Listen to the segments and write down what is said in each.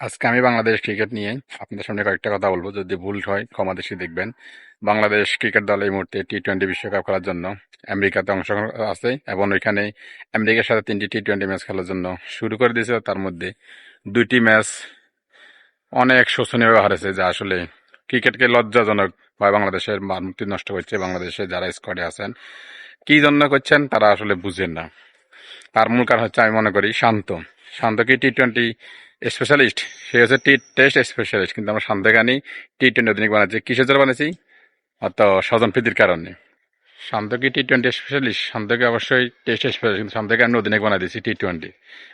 আজকে আমি বাংলাদেশ ক্রিকেট নিয়ে আপনাদের সামনে কয়েকটা কথা বলব। যদি ভুল হয়, ক্ষমা দৃষ্টি দেখবেন। বাংলাদেশ ক্রিকেট দল এই মুহূর্তে টি টোয়েন্টি বিশ্বকাপ খেলার জন্য আমেরিকাতে অংশগ্রহণ আছে এবং ওইখানে আমেরিকার সাথে তিনটি টি টোয়েন্টি ম্যাচ খেলার জন্য শুরু করে দিয়েছে। তার মধ্যে দুইটি ম্যাচ অনেক শোচনীয় ব্যবহার আছে, যা আসলে ক্রিকেটকে লজ্জাজনক ভাবে বাংলাদেশের মানমূর্তি নষ্ট করছে, বাংলাদেশে যারা স্কোয়াডে আছেন। কি জন্য করছেন, তারা আসলে বুঝেন না। তার মূল কারণ হচ্ছে আমি মনে করি শান্ত। শান্ত কি টি টোয়েন্টি স্পেশালিস্ট সে হচ্ছে টি টেস্ট স্পেশালিস্ট কিন্তু আমরা শান্তকানি টি টোয়েন্টি অধিনিক বানাচ্ছি। কিসের জন্য বানাচ্ছি? অত স্বজন প্রীতির কারণে। শান্ত কি টি টোয়েন্টি স্পেশালিস্ট শান্তকে অবশ্যই টেস্ট স্পেশালিস্ট কিন্তু শান্তকে আমি অধিনায়ক বানাই দিয়েছি টি টোয়েন্টি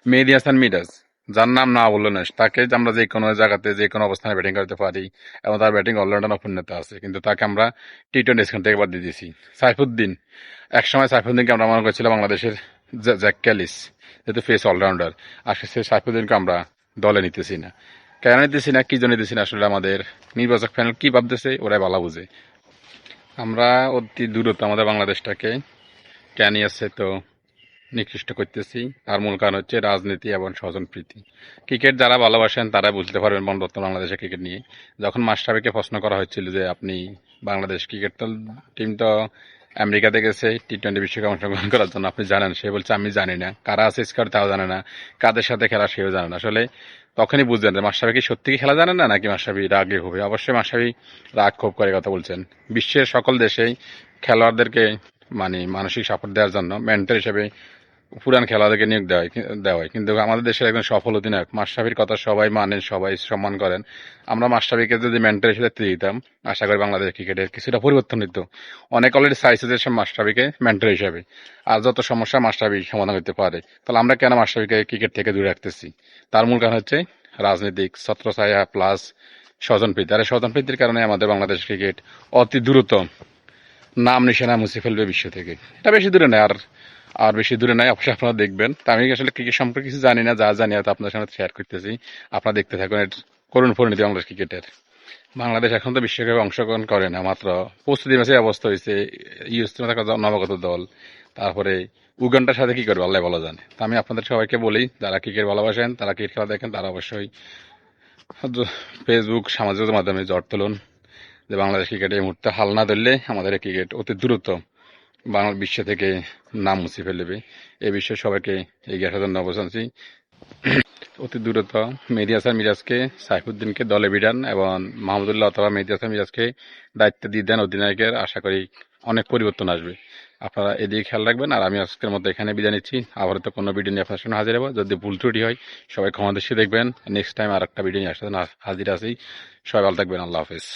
মেহেদি হাসান মিরাজ, যার নাম না বলল না তাকে আমরা যে কোনো জায়গাতে যে কোনো অবস্থানে ব্যাটিং করতে পারি এবং তার ব্যাটিং অলরাউন্ডার অপূর্ণতা আছে। কিন্তু তাকে আমরা টি টোয়েন্টি স্ক্রিন থেকে বাদ দিয়ে দিয়েছি। সাইফুদ্দিন, একসময় সাইফুদ্দিনকে আমরা মনে করছিলাম বাংলাদেশের জ্যা- জ্যাক ক্যালিস, যেহেতু ফেস অলরাউন্ডার আর সে সাইফুদ্দিনকে আমরা দলে নিতেছি না। কেন নিতেছি না? কি জন্য নিতেছি না? আসলে আমাদের নির্বাচক প্যানেল কি ভাবতেছে? ওরাই ভালো বুঝে। আমরা অতি দূরত্ব আমাদের বাংলাদেশটাকে কেন আছে তো নিকৃষ্ট করতেছি। তার মূল কারণ হচ্ছে রাজনীতি এবং স্বজনপ্রীতি। ক্রিকেট যারা ভালোবাসেন তারা বুঝতে পারবেন বর্তমান বাংলাদেশের ক্রিকেট নিয়ে। যখন মাস্টারকে প্রশ্ন করা হয়েছিল যে, আপনি বাংলাদেশ ক্রিকেট দল টিম তো আমেরিকাতে গেছে টি টোয়েন্টি বিশ্বকাপ অংশগ্রহণ করার জন্য আপনি জানেন, সে বলছে, আমি জানি না। কারা আছে স্কোয়ার তাও জানে না। কাদের সাথে খেলা সেও জানে না। আসলে তখনই বুঝলেন যে মাসাবি কি সত্যি খেলা জানে না, নাকি মাসাবি রাগে হবে অবশ্যই মাসাবি রাগ ক্ষোভ করে কথা বলছেন। বিশ্বের সকল দেশেই খেলোয়াড়দেরকে মানে মানসিক সাপোর্ট দেওয়ার জন্য মেন্টাল হিসেবে পুরান খেলোয়াড়দেরকে নিয়োগ দেওয়া হয় দেওয়া হয় কিন্তু আমাদের দেশের একজন সফল অধিনায়ক, মাশরাফির কথা সবাই মানেন, সবাই সম্মান করেন। আমরা মাশরাফিকে যদি মেন্টাল হিসেবে দিতাম, আশা করি বাংলাদেশ ক্রিকেটের কিছুটা পরিবর্তন হতো অনেক অলরেডি চাইছে যে সে মাশরাফিকে মেন্টাল হিসাবে। আর যত সমস্যা মাশরাফি সমাধান করতে পারে, তাহলে আমরা কেন মাশরাফিকে ক্রিকেট থেকে দূরে রাখতেছি? তার মূল কারণ হচ্ছে রাজনৈতিক ছত্রছায়া প্লাস স্বজনপ্রীতি আর স্বজনপ্রীতির কারণে আমাদের বাংলাদেশ ক্রিকেট অতি দ্রুত নাম নিশানা মুছে ফেলবে বিশ্ব থেকে। এটা বেশি দূরে নয়, আর আর বেশি দূরে নাই, অবশ্যই আপনারা দেখবেন। তা আমি আসলে ক্রিকেট সম্পর্কে কিছু জানি না, যা জানি হয়তো আপনার সাথে শেয়ার করতেছি। আপনারা দেখতে থাকুন করুণ পরিণতি বাংলাদেশ ক্রিকেটের বাংলাদেশ এখন তো বিশ্বকাপে অংশগ্রহণ করে না, মাত্র প্রস্তুতি ম্যাচে অবস্থা হয়েছে ইউস্তিমা থাকা নবাগত দল। তারপরে উগান্ডার সাথে কি করবে আল্লাহ বলা জানে। তা আমি আপনাদের সবাইকে বলি, যারা ক্রিকেট ভালোবাসেন, তারা ক্রিকেট খেলা দেখেন, তারা অবশ্যই ফেসবুক সামাজিক মাধ্যমে জ্বর তুলুন, যে বাংলাদেশ ক্রিকেট এই মুহূর্তে হাল না ধরলে আমাদের ক্রিকেট অতি দ্রুত বাংলা বিশ্ব থেকে নাম মুছে ফেলবে। এই বিষয়ে সবাইকে এগিয়ে আসার জন্য অবস্থানছি অতি দ্রুত মেহেদি হাসান মিরাজকে, সাইফুদ্দিনকে, দলে বিড়ান এবং মাহমুদুল্লাহ অথবা মেহেদি মিরাজকে দায়িত্ব দিয়ে দেন অধিনায়কের। আশা করি অনেক পরিবর্তন আসবে। আপনারা এদিকে খেয়াল রাখবেন। আর আমি আজকের মতো এখানে বিদায় নিচ্ছি। আবার তো কোনো ভিডিও নিয়ে আপনার সামনে হাজির হব। যদি ভুল ত্রুটি হয়, সবাই ক্ষমা দেখবেন। নেক্সট টাইম আর একটা ভিডিও নিয়ে আসার হাজির আছি। সবাই ভালো থাকবেন। আল্লাহ হাফেজ।